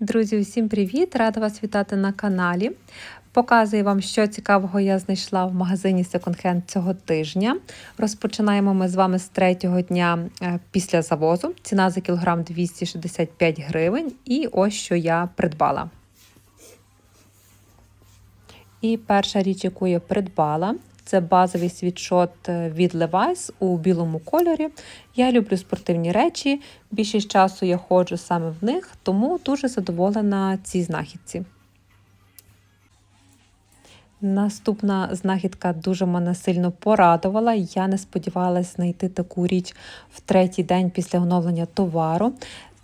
Друзі, усім привіт! Рада вас вітати на каналі. Показую вам, що цікавого я знайшла в магазині Second Hand цього тижня. Розпочинаємо ми з вами з третього дня е, після завозу. Ціна за кілограм 265 гривень. І ось що я придбала. І перша річ, яку я придбала, це базовий світшот е, від Levi's у білому кольорі. Я люблю спортивні речі. Більшість часу я ходжу саме в них, тому дуже задоволена цій знахідці. Наступна знахідка дуже мене сильно порадувала. Я не сподівалася знайти таку річ в третій день після оновлення товару.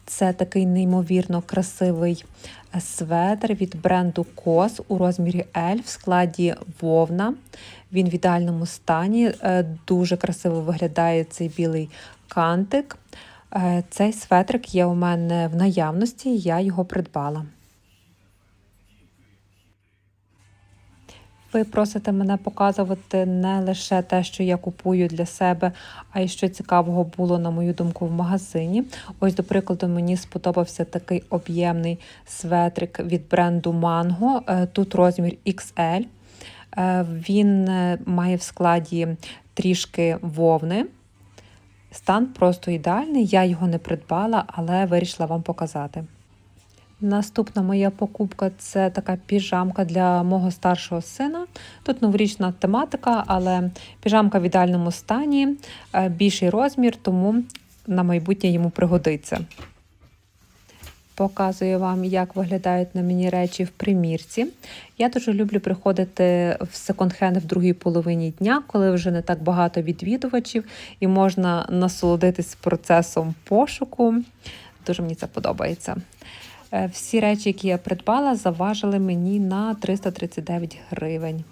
Це такий неймовірно красивий светр від бренду Кос у розмірі L в складі вовна. Він в ідеальному стані. Е, дуже красиво виглядає цей білий кантик. Е, цей светрик є у мене в наявності, я його придбала. Ви просите мене показувати не лише те, що я купую для себе, а й що цікавого було, на мою думку, в магазині. Ось, до прикладу, мені сподобався такий об'ємний светрик від бренду Mango. Е, тут розмір XL. Е, він е, має в складі трішки вовни. Стан просто ідеальний. Я його не придбала, але вирішила вам показати. Наступна моя покупка це така піжамка для мого старшого сина. Тут новорічна тематика, але піжамка в ідеальному стані, е, більший розмір, тому на майбутнє йому пригодиться. Показую вам, як виглядають на мені речі в примірці. Я дуже люблю приходити в секонд-хенд в другій половині дня, коли вже не так багато відвідувачів і можна насолодитись процесом пошуку. Дуже мені це подобається. Е, всі речі, які я придбала, заважили мені на 339 гривень.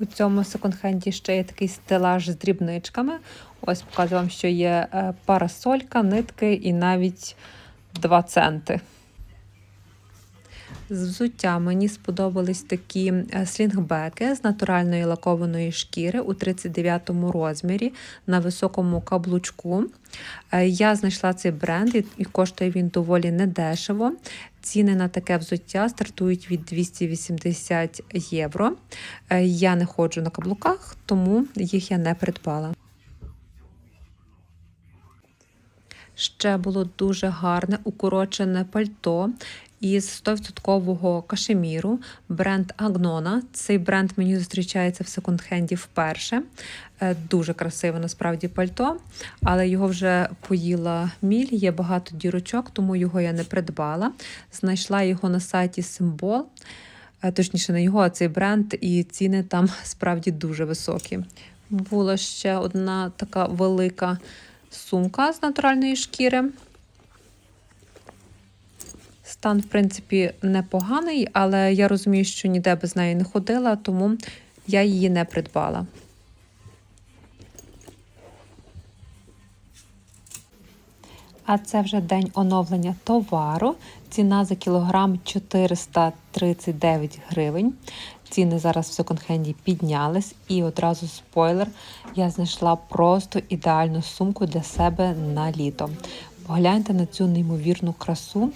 У цьому секонд-хенді ще є такий стелаж з дрібничками. Ось показую вам, що є е, парасолька, нитки і навіть 2 центи. З взуття мені сподобались такі е, слінгбеки з натуральної лакованої шкіри у 39 розмірі на високому каблучку. Е, я знайшла цей бренд і коштує він доволі недешево. Ціни на таке взуття стартують від 280 євро. Е, я не ходжу на каблуках, тому їх я не придбала. Ще було дуже гарне укорочене пальто із 100% кашеміру, бренд Агнона. Цей бренд мені зустрічається в секонд-хенді вперше. Е, дуже красиве насправді пальто, але його вже поїла міль, є багато дірочок, тому його я не придбала. Знайшла його на сайті Символ. Е, точніше, не його, а цей бренд, і ціни там справді дуже високі. Була ще одна така велика сумка з натуральної шкіри. Стан, в принципі, непоганий, але я розумію, що ніде без неї не ходила, тому я її не придбала. А це вже день оновлення товару. Ціна за кілограм 439 гривень. Ціни зараз в секонд-хенді піднялись, і одразу спойлер, я знайшла просто ідеальну сумку для себе на літо. Погляньте на цю неймовірну красу.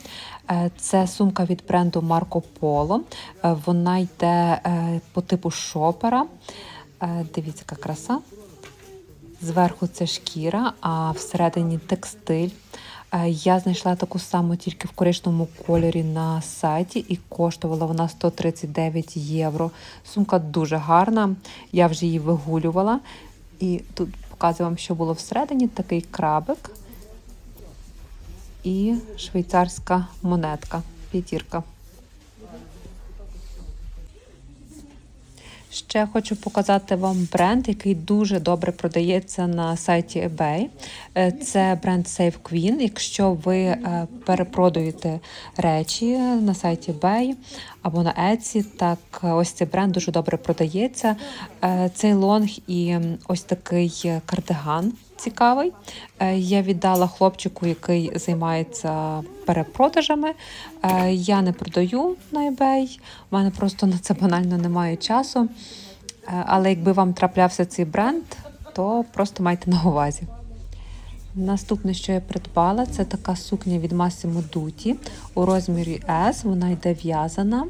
Е, це сумка від бренду Marco Polo. Е, вона йде е, по типу шопера. Дивіться, яка краса. Зверху це шкіра, а всередині текстиль. Я знайшла таку саму тільки в коричневому кольорі на сайті, і коштувала вона 139 євро. Сумка дуже гарна, я вже її вигулювала. І тут показую вам, що було всередині такий крабик і швейцарська монетка, п'ятірка. Ще хочу показати вам бренд, який дуже добре продається на сайті eBay. Е, це бренд Save Queen. Якщо ви е, перепродаєте речі на сайті eBay або на Etsy, так ось цей бренд дуже добре продається. Е, цей лонг і ось такий кардиган цікавий. Е, я віддала хлопчику, який займається перепродажами. Е, я не продаю на eBay, у мене просто на це банально немає часу. Е, але якби вам траплявся цей бренд, то просто майте на увазі. Наступне, що я придбала, це така сукня від Massimo Dutti у розмірі S. Вона йде в'язана.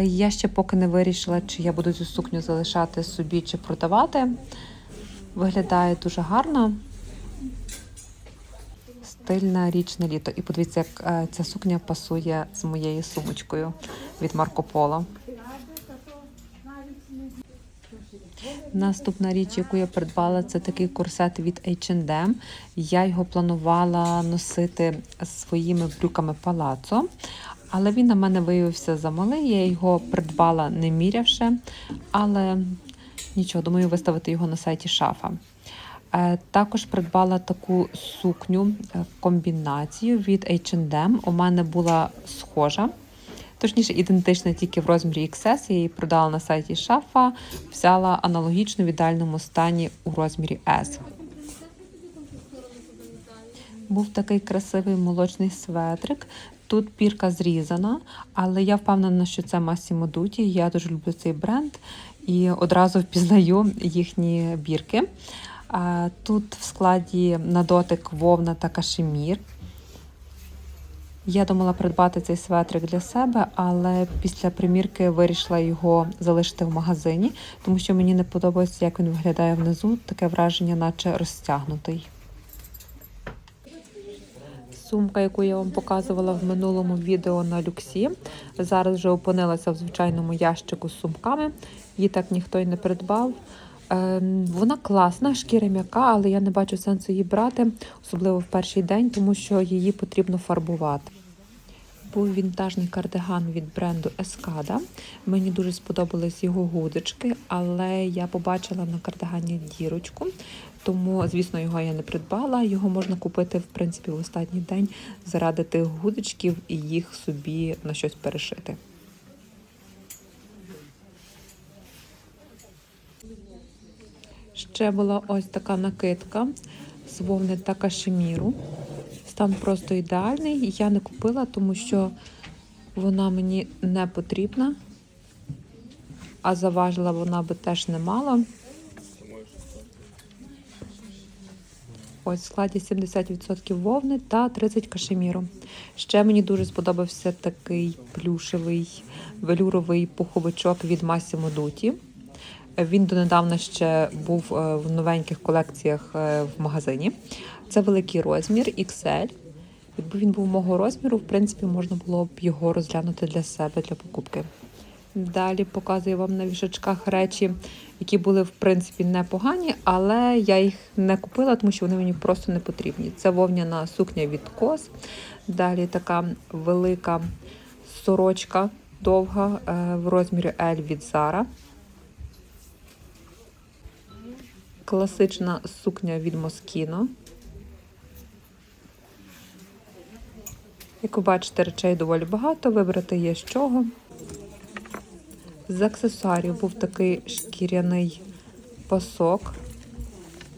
Я ще поки не вирішила, чи я буду цю сукню залишати собі чи продавати. Виглядає дуже гарно. Стильна річ на літо. І подивіться, як е, ця сукня пасує з моєю сумочкою від Марко Поло. Наступна річ, яку я придбала, це такий корсет від H&M. Я його планувала носити своїми брюками палацо, але він на мене виявився замалий. Я його придбала не мірявши, але нічого, думаю, виставити його на сайті шафа. Е, Також придбала таку сукню е, комбінацію від H&M. У мене була схожа. Точніше, ідентична тільки в розмірі XS. Я її продала на сайті шафа, взяла аналогічну в ідеальному стані у розмірі S. Був такий красивий молочний светрик. Тут пірка зрізана, але я впевнена, що це Massimo Dutti. Я дуже люблю цей бренд і одразу впізнаю їхні бірки. Тут в складі на дотик вовна та кашемір. Я думала придбати цей светрик для себе, але після примірки вирішила його залишити в магазині, тому що мені не подобається, як він виглядає внизу. Таке враження, наче розтягнутий. Сумка, яку я вам показувала в минулому відео на люксі, зараз вже опинилася в звичайному ящику з сумками. Її так ніхто й не придбав. Ем, Вона класна, шкіра м'яка, але я не бачу сенсу її брати, особливо в перший день, тому що її потрібно фарбувати. Був вінтажний кардиган від бренду Escada. Мені дуже сподобались його гудочки, але я побачила на кардигані дірочку, тому, звісно, його я не придбала. Його можна купити, в принципі, в останній день заради тих гудочків і їх собі на щось перешити. Ще була ось така накидка з вовни та кашеміру. Стан просто ідеальний. Я не купила, тому що вона мені не потрібна, а заважила вона би теж немало. В складі 70% вовни та 30 кашеміру. Ще мені дуже сподобався такий плюшевий велюровий пуховичок від Massimo Dutti. Він донедавна ще був е, в новеньких колекціях е, в магазині. Це великий розмір XL. Якби він був мого розміру, в принципі, можна було б його розглянути для себе для покупки. Далі показую вам на вішачках речі, які були в принципі непогані, але я їх не купила, тому що вони мені просто не потрібні. Це вовняна сукня від кос. Далі така велика сорочка довга е, в розмірі L від Zara. Класична сукня від Moschino. Як ви бачите, речей доволі багато, вибрати є з чого. З аксесуарів був такий шкіряний пасок.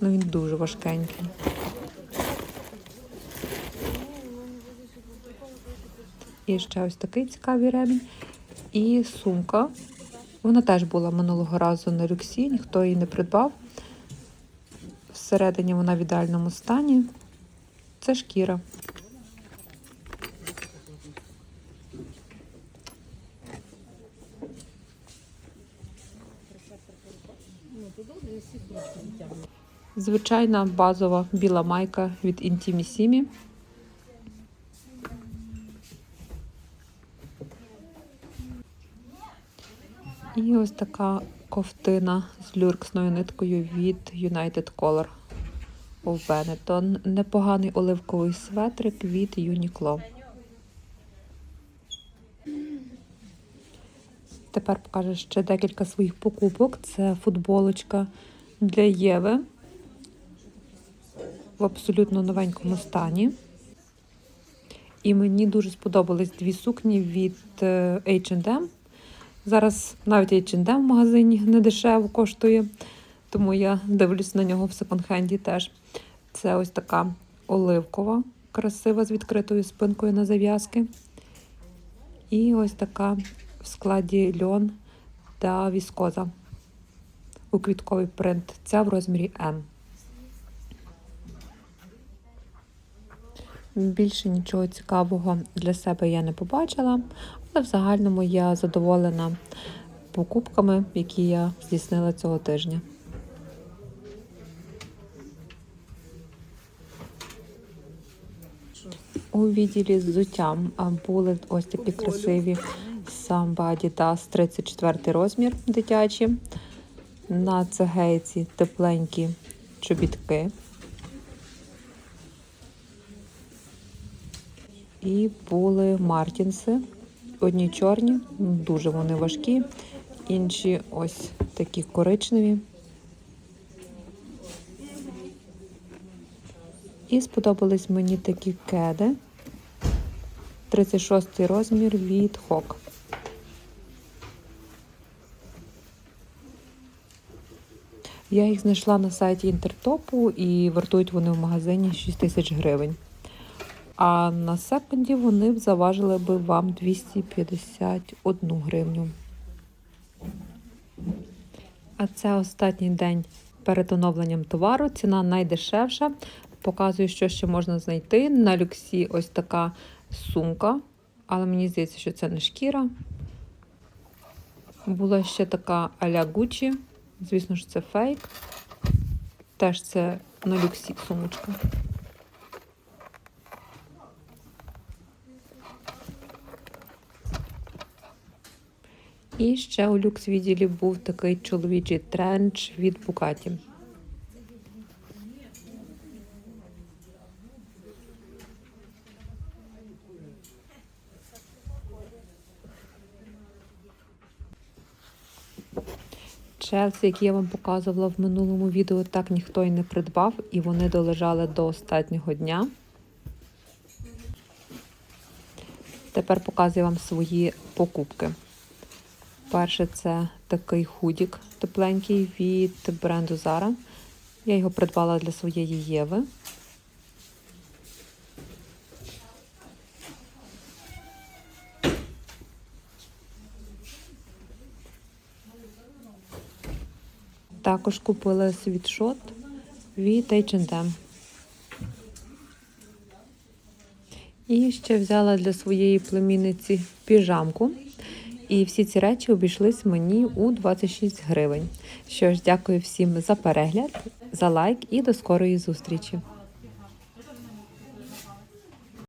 Ну, він дуже важкенький. І ще ось такий цікавий ремінь. І сумка. Вона теж була минулого разу на люксі, ніхто її не придбав. Всередині вона в ідеальному стані. Це шкіра. Звичайна базова біла майка від Intimissimi. І ось така ковтина з люрксною ниткою від United Color of Benetton. Непоганий оливковий светрик від Uniqlo. Тепер покажу ще декілька своїх покупок. Це футболочка для Єви в абсолютно новенькому стані. І мені дуже сподобались дві сукні від е, H&M. Зараз навіть H&M в магазині не дешево коштує, тому я дивлюсь на нього в секонд-хенді теж. Це ось така оливкова, красива з відкритою спинкою на зав'язки. І ось така в складі льон та віскоза у квітковий принт. Ця в розмірі М. Більше нічого цікавого для себе я не побачила, але в загальному я задоволена покупками, які я здійснила цього тижня. У відділі з взуттям були ось такі красиві самба Adidas 34 розмір дитячі. На цегейці тепленькі чобітки. І були Мартінси. Одні чорні, дуже вони важкі, інші ось такі коричневі. І сподобались мені такі кеди. 36 розмір від Хок. Я їх знайшла на сайті інтертопу і вартують вони в магазині 6 тисяч гривень. А на секунді вони б заважили би вам 251 гривню. А це останній день перед оновленням товару. Ціна найдешевша. Показую, що ще можна знайти. На люксі ось така сумка, але мені здається, що це не шкіра. Була ще така а-ля Gucci. Звісно ж, це фейк. Теж це на люксі сумочка. І ще у люкс відділі був такий чоловічий тренч від Bugatti. Челсі, які я вам показувала в минулому відео, так ніхто і не придбав, і вони долежали до останнього дня. Тепер показую вам свої покупки. Перше, це такий худік тепленький від бренду Zara. Я його придбала для своєї Єви. Також купила світшот від H&M. І ще взяла для своєї племінниці піжамку. І всі ці речі обійшлись мені у 26 гривень. Що ж, дякую всім за перегляд, за лайк і до скорої зустрічі!